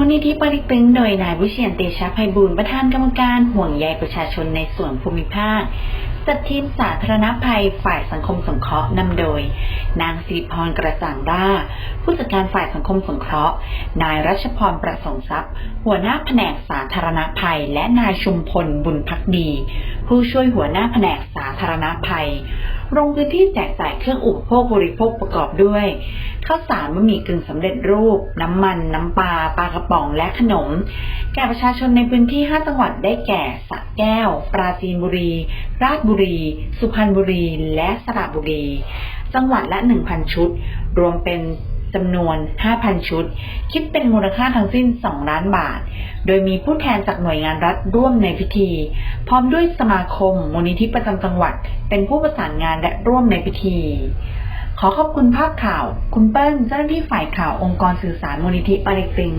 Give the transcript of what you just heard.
มูลนิธิปริตึงโดยนายวิเชียนเตชะไพบูลย์ประธานกรรมการห่วงใยประชาชนในส่วนภูมิภาคจัดทีมสาธารณภัยฝ่ายสังคมสงเคราะห์นำโดย นางสิริพรกระจ่างร่าผู้จัดการฝ่ายสังคมสงเคราะห์ นายรัชพรประสงค์ทรัพย์ หัวหน้าแผนกสาธารณภัย และนายชุมพลบุญพักดี ผู้ช่วยหัวหน้าแผนกสาธารณภัย ลงพื้นที่แจกจ่ายเครื่องอุปโภคบริโภคประกอบด้วยข้าวสารบะหมี่กึ่งสำเร็จรูป น้ำมัน น้ำปลาปลากระป๋องและขนม แก่ประชาชนในพื้นที่ 5 จังหวัดได้แก่สระแก้ว ปราจีนบุรี ราชบุรี สุพรรณบุรี และสระบุรี จังหวัดละ 1,000 ชุด รวมเป็น จำนวน 5,000 ชุด คิดเป็นมูลค่าทั้งสิ้น 2 ล้านบาท โดยมีผู้แทนจากหน่วยงานรัฐร่วมในพิธี พร้อมด้วยสมาคม มูลนิธิประจำจังหวัด เป็นผู้ประสานงานและร่วมในพิธีขอขอบคุณภาพข่าว คุณเปิ้ลเจ้าหน้าที่ฝ่ายข่าวองค์กรสื่อสารมูลนิธิปาริกตึง